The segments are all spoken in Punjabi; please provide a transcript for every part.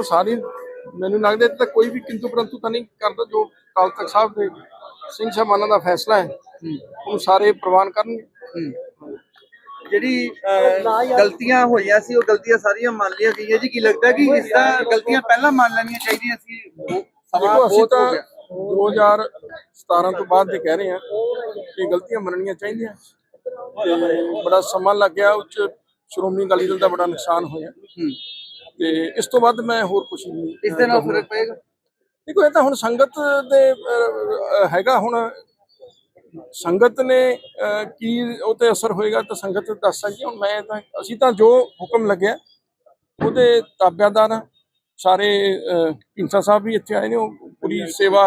ਉਹ ਸਾਰੀ ਮੈਨੂੰ ਲੱਗਦਾ ਤਾਂ ਕੋਈ ਵੀ ਕਿੰਤੂ ਪਰੰਤੂ ਤਾਂ ਨਹੀਂ ਕਰਦਾ ਜੋ ਅਕਾਲ ਤਖਤ ਸਾਹਿਬ ਦੇ ਸਿੰਘ ਸਾਹਿਬਾਨਾਂ ਦਾ ਫੈਸਲਾ ਹੈ। ਉਹ ਸਾਰੇ ਪ੍ਰਵਾਨ ਕਰਨਗੇ। ਜਿਹੜੀ ਗਲਤੀਆਂ ਹੋਈਆਂ ਸੀ ਉਹ ਗਲਤੀਆਂ ਸਾਰੀਆਂ ਮੰਨ ਲਈਆਂ ਗਈਆਂ ਜੀ। ਕੀ ਲੱਗਦਾ ਕਿ ਇਸ ਦਾ ਗਲਤੀਆਂ ਪਹਿਲਾਂ ਮੰਨ ਲੈਣੀਆਂ ਚਾਹੀਦੀਆਂ ਸੀ? ਸਮਾਂ ਬਹੁਤ ਹੋ ਗਿਆ। 2017 ਤੋਂ ਬਾਅਦ ਦੇ ਕਹਿ ਰਹੇ ਹਾਂ ਕਿ ਗਲਤੀਆਂ ਮੰਨਣੀਆਂ ਚਾਹੀਦੀਆਂ। ਬੜਾ ਸਮਾਂ ਲੱਗ ਗਿਆ ਉੱਚ ਸ਼੍ਰੋਮਣੀ ਅਕਾਲੀ ਦਲ ਦਾ ਬੜਾ ਨੁਕਸਾਨ ਹੋਇਆ। ਤੇ ਇਸ ਤੋਂ ਬਾਅਦ ਮੈਂ ਹੋਰ ਕੁਝ ਨਹੀਂ ਇਸ ਦੇ ਨਾਲ ਫ਼ਰਕ ਪਏਗਾ? ਦੇਖੋ ਇਹ ਤਾਂ ਹੁਣ ਸੰਗਤ ਦੇ ਹੈਗਾ ਹੁਣ ਸੰਗਤ ਨੇ ਕੀ ਉਹ ਤੇ ਅਸਰ ਹੋਏਗਾ ਤਾਂ ਸੰਗਤ ਦੱਸ ਸਕਦੀ। ਹੁਣ ਮੈਂ ਤਾਂ ਅਸੀਂ ਤਾਂ ਜੋ ਹੁਕਮ ਲੱਗਿਆ ਉਹਦੇ ਤਾਬਿਆਦਾਰ ਹਾਂ। ਸਾਰੇ ਢੀਂਡਸਾ ਸਾਹਿਬ ਵੀ ਇੱਥੇ ਆਏ ਨੇ ਉਹ ਪੂਰੀ ਸੇਵਾ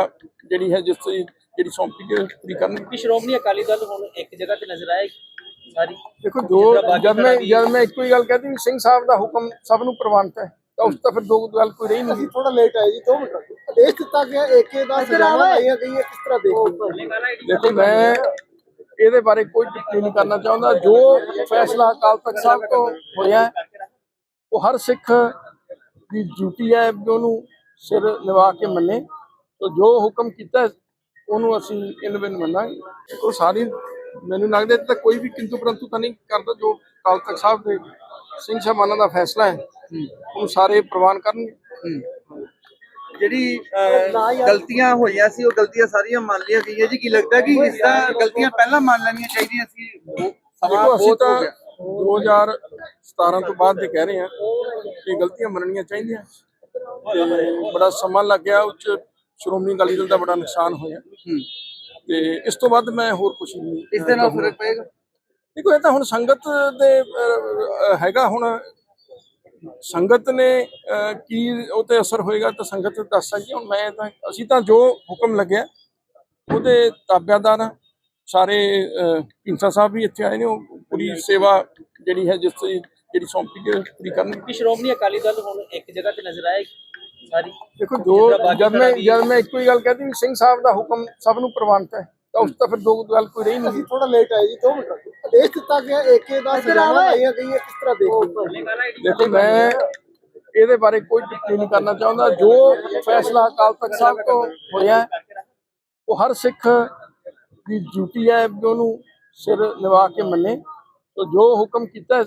ਜਿਹੜੀ ਹੈ ਜਿਸ ਜਿਹੜੀ ਸੌਂਪੀ ਗਈ ਪੂਰੀ ਕਰਨਗੇ। ਸ਼੍ਰੋਮਣੀ ਅਕਾਲੀ ਦਲ ਹੁਣ ਇੱਕ ਜਗ੍ਹਾ ਤੇ ਨਜ਼ਰ ਆਏ ਸਾਰੀ ਦੇਖੋ ਜੋ ਜਦ ਮੈਂ ਜਦ ਮੈਂ ਇੱਕੋ ਹੀ ਗੱਲ ਕਹਤੀ ਵੀ ਸਿੰਘ ਸਾਹਿਬ ਦਾ ਹੁਕਮ ਸਭ ਨੂੰ ਪ੍ਰਵਾਨਤ ਹੈ ਤਾਂ ਉਸ ਤਾਂ ਫਿਰ ਦੋ ਗੱਲ ਕੋਈ ਰਹੀ ਨਹੀਂ। ਥੋੜਾ ਲੇਟ ਆਏ ਜੀ 2 ਮਿੰਟ ਆਦੇਸ਼ ਦਿੱਤਾ ਗਿਆ ਏਕੇ ਦਾ ਸਜ਼ਾਵਾਂ ਆਈਆਂ ਗਈਆਂ ਕਿਸ ਤਰ੍ਹਾਂ ਦੇਖਦੇ ਹੋ? ਦੇਖੋ ਮੈਂ ਇਹਦੇ ਬਾਰੇ ਕੋਈ ਟਿੱਪਣੀ ਨਹੀਂ ਕਰਨਾ ਚਾਹੁੰਦਾ। ਜੋ ਫੈਸਲਾ ਅਕਾਲ ਤਖਤ ਸਾਹਿਬ ਤੋਂ ਹੋਇਆ ਉਹ ਹਰ ਸਿੱਖ ਦੀ ਡਿਊਟੀ ਹੈ ਉਹਨੂੰ ਸਿਰ ਨਿਵਾ ਕੇ ਮੰਨੇ। ਤੋ ਜੋ ਹੁਕਮ ਕੀਤਾ ਹੈ, ਉਹਨੂੰ ਅਸੀਂ ਇਨ ਬਿਨ ਮੰਨਾਂਗੇ। ਉਹ ਸਾਰੀ ਮੈਨੂੰ ਲੱਗਦਾ ਇਹ ਤਾਂ ਕੋਈ ਵੀ ਕਿੰਤੂ ਪਰੰਤੂ ਤਾਂ ਨਹੀਂ ਕਰਦਾ ਜੋ ਅਕਾਲ ਤਖਤ ਸਾਹਿਬ ਦੇ ਸਿੰਘ ਸਾਹਿਬਾਨਾਂ ਦਾ ਫੈਸਲਾ ਹੈ ਉਹਨੂੰ ਸਾਰੇ ਪ੍ਰਵਾਨ ਕਰਨਗੇ। ਜਿਹੜੀ ਗਲਤੀਆਂ ਹੋਈਆਂ ਸੀ ਉਹ ਗਲਤੀਆਂ ਸਾਰੀਆਂ ਮੰਨ ਲਈਆਂ ਗਈਆਂ ਜੀ। ਕੀ ਲੱਗਦਾ ਕਿ ਇਸ ਦਾ ਗਲਤੀਆਂ ਪਹਿਲਾਂ ਮੰਨ ਲੈਣੀਆਂ ਚਾਹੀਦੀਆਂ ਸੀ? ਉਹ ਸਮਾਂ ਬਹੁਤ ਹੋ ਗਿਆ। 2017 ਤੋਂ ਬਾਅਦ ਦੇ ਕਹਿ ਰਹੇ ਹਾਂ ਕਿ ਗਲਤੀਆਂ ਮੰਨਣੀਆਂ ਚਾਹੀਦੀਆਂ। ਬੜਾ ਸਮਾਂ ਲੱਗ ਗਿਆ ਉੱਚ ਸ਼੍ਰੋਮਣੀ ਅਕਾਲੀ ਦਲ ਦਾ ਬੜਾ ਨੁਕਸਾਨ ਹੋਇਆ। ਤੇ ਇਸ ਤੋਂ ਬਾਅਦ ਮੈਂ ਹੋਰ ਕੁਝ ਨਹੀਂ ਇਸ ਦੇ ਨਾਲ ਫ਼ਰਕ ਪਏਗਾ? ਦੇਖੋ ਇਹ ਤਾਂ ਹੁਣ ਸੰਗਤ ਦੇ ਹੈਗਾ ਹੁਣ ਸੰਗਤ ਨੇ ਕੀ ਉਹ ਤੇ ਅਸਰ ਹੋਏਗਾ ਤਾਂ ਸੰਗਤ ਦੱਸ ਸਕਦੀ। ਹੁਣ ਮੈਂ ਤਾਂ ਅਸੀਂ ਤਾਂ ਜੋ ਹੁਕਮ ਲੱਗਿਆ ਉਹਦੇ ਤਾਬਿਆਦਾਰ ਹਾਂ। ਸਾਰੇ ਢੀਂਡਸਾ ਸਾਹਿਬ ਵੀ ਇੱਥੇ ਆਏ ਨੇ ਉਹ ਪੂਰੀ ਸੇਵਾ ਜਿਹੜੀ ਹੈ ਜਿਸ ਦੀ ਜਿਹੜੀ ਸੌਂਪੀ ਗਈ ਪੂਰੀ ਕਰਨਗੇ। ਕਿ ਸ਼੍ਰੋਮਣੀ ਅਕਾਲੀ ਦਲ ਹੁਣ ਇੱਕ ਜਗ੍ਹਾ ਤੇ ਨਜ਼ਰ ਆਏ ਸਾਰੀ ਦੇਖੋ ਜੋ ਜਦ ਮੈਂ ਜਦ ਮੈਂ ਇੱਕੋ ਹੀ ਗੱਲ ਕਹਤੀ ਵੀ ਸਿੰਘ ਸਾਹਿਬ ਦਾ ਹੁਕਮ ਸਭ ਨੂੰ ਪ੍ਰਵਾਨਤ ਹੈ ਤਾਂ ਉਸ ਤਾਂ ਫਿਰ ਦੋ ਗੱਲ ਕੋਈ ਰਹੀ ਨਹੀਂ। ਥੋੜਾ ਲੇਟ ਆਏ ਜੀ 2 ਮਿੰਟ ਆਦੇਸ਼ ਦਿੱਤਾ ਗਿਆ ਏਕੇ ਦਾ ਸਜ਼ਾਵਾਂ ਆਈਆਂ ਗਈਆਂ ਕਿਸ ਤਰ੍ਹਾਂ ਦੇਖਦੇ ਹੋ ਦੇਖੋ ਮੈਂ ਇਹਦੇ ਬਾਰੇ ਕੋਈ ਟਿੱਪਣੀ ਨਹੀਂ ਕਰਨਾ ਚਾਹੁੰਦਾ। ਜੋ ਫੈਸਲਾ ਅਕਾਲ ਤਖਤ ਸਾਹਿਬ ਤੋਂ ਹੋਇਆ ਹੈ, ਉਹ ਹਰ ਸਿੱਖ ਦੀ ਡਿਊਟੀ ਹੈ ਉਹਨੂੰ ਸਿਰ ਨਿਵਾ ਕੇ ਮੰਨੇ। ਤੋ ਜੋ ਹੁਕਮ ਕੀਤਾ ਹੈ,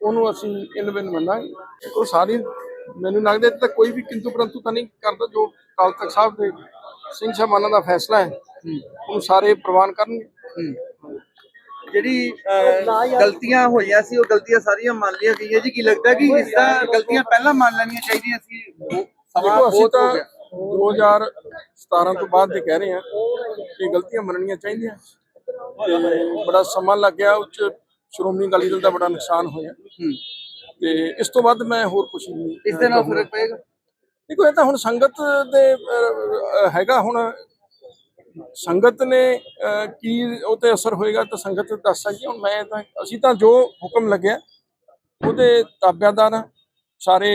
ਉਹਨੂੰ ਅਸੀਂ ਇਨ ਬਿਨ ਮੰਨਾਂਗੇ। ਉਹ ਸਾਰੀ ਮੈਨੂੰ ਲੱਗਦਾ ਤਾਂ ਕੋਈ ਵੀ ਕਿੰਤੂ ਪਰੰਤੂ ਤਾਂ ਨਹੀਂ ਕਰਦਾ ਜੋ ਅਕਾਲ ਤਖਤ ਸਾਹਿਬ ਦੇ ਸਿੰਘ ਸਾਹਿਬਾਨਾਂ ਦਾ ਫੈਸਲਾ ਹੈ ਉਹਨੂੰ ਸਾਰੇ ਪ੍ਰਵਾਨ ਕਰਨਗੇ। ਜਿਹੜੀ ਗਲਤੀਆਂ ਹੋਈਆਂ ਸੀ ਉਹ ਗਲਤੀਆਂ ਸਾਰੀਆਂ ਮੰਨ ਲਈਆਂ ਗਈਆਂ ਜੀ। ਕੀ ਲੱਗਦਾ ਕਿ ਇਸ ਦਾ ਗਲਤੀਆਂ ਪਹਿਲਾਂ ਮੰਨ ਲੈਣੀਆਂ ਚਾਹੀਦੀਆਂ ਸੀ? ਉਹ ਸਮਾਂ ਬਹੁਤ ਹੋ ਤਾਂ ਗਿਆ। 2017 ਤੋਂ ਬਾਅਦ ਦੇ ਕਹਿ ਰਹੇ ਹਾਂ ਕਿ ਗਲਤੀਆਂ ਮੰਨਣੀਆਂ ਚਾਹੀਦੀਆਂ। ਬੜਾ ਸਮਾਂ ਲੱਗ ਗਿਆ ਉੱਚ ਸ਼੍ਰੋਮਣੀ ਅਕਾਲੀ ਦਲ ਦਾ ਬੜਾ ਨੁਕਸਾਨ ਹੋਇਆ। ਤੇ ਇਸ ਤੋਂ ਬਾਅਦ ਮੈਂ ਹੋਰ ਕੁਝ ਨਹੀਂ ਇਸ ਦੇ ਨਾਲ ਫ਼ਰਕ ਪਏਗਾ? ਦੇਖੋ ਇਹ ਤਾਂ ਹੁਣ ਸੰਗਤ ਦੇ ਹੈਗਾ ਹੁਣ ਸੰਗਤ ਨੇ ਕੀ ਉਹ ਤੇ ਅਸਰ ਹੋਏਗਾ ਤਾਂ ਸੰਗਤ ਦੱਸ ਸਕਦੀ। ਹੁਣ ਮੈਂ ਤਾਂ ਅਸੀਂ ਤਾਂ ਜੋ ਹੁਕਮ ਲੱਗਿਆ ਉਹਦੇ ਤਾਬਿਆਦਾਰ ਹਾਂ। ਸਾਰੇ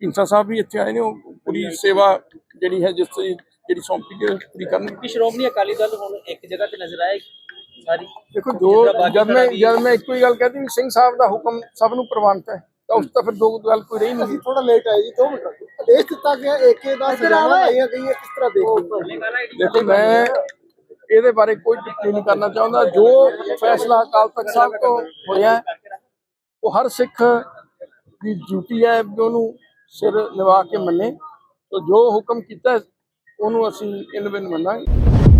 ਢੀਂਡਸਾ ਸਾਹਿਬ ਵੀ ਇੱਥੇ ਆਏ ਨੇ ਉਹ ਪੂਰੀ ਸੇਵਾ ਜਿਹੜੀ ਹੈ ਜਿਸ ਜਿਹੜੀ ਸੌਂਪੀ ਗਈ ਪੂਰੀ ਕਰਨਗੇ। ਕਿ ਸ਼੍ਰੋਮਣੀ ਅਕਾਲੀ ਦਲ ਹੁਣ ਇੱਕ ਜਗ੍ਹਾ ਤੇ ਨਜ਼ਰ ਆਏ ਸਾਰੀ ਦੇਖੋ ਜੋ ਜਦ ਮੈਂ ਜਦ ਮੈਂ ਇੱਕੋ ਹੀ ਗੱਲ ਕਹਤੀ ਵੀ ਸਿੰਘ ਸਾਹਿਬ ਦਾ ਹੁਕਮ ਸਭ ਨੂੰ ਪ੍ਰਵਾਨਤ ਹੈ ਤਾਂ ਉਸ ਤਾਂ ਫਿਰ ਦੋ ਗੱਲ ਕੋਈ ਰਹੀ ਨਹੀਂ। ਥੋੜਾ ਲੇਟ ਆਏ ਜੀ 2 ਮਿੰਟ ਰੱਖੋ ਆਦੇਸ਼ ਦਿੱਤਾ ਗਿਆ ਏਕੇ ਦਾ ਸਜ਼ਾਵਾਂ ਆਈਆਂ ਗਈਆਂ ਕਿਸ ਤਰ੍ਹਾਂ ਦੇਖਦੇ ਹੋ ਦੇਖੋ ਮੈਂ ਇਹਦੇ ਬਾਰੇ ਕੋਈ ਟਿੱਪਣੀ ਨਹੀਂ ਕਰਨਾ ਚਾਹੁੰਦਾ। ਜੋ ਫੈਸਲਾ ਅਕਾਲ ਤਖਤ ਸਾਹਿਬ ਤੋਂ ਹੋਇਆ ਉਹ ਹਰ ਸਿੱਖ ਦੀ ਡਿਊਟੀ ਹੈ ਵੀ ਉਹਨੂੰ ਸਿਰ ਨਿਵਾ ਕੇ ਮੰਨੇ। ਤੋ ਜੋ ਹੁਕਮ ਕੀਤਾ ਹੈ, ਉਹਨੂੰ ਅਸੀਂ ਮੰਨਾਂਗੇ।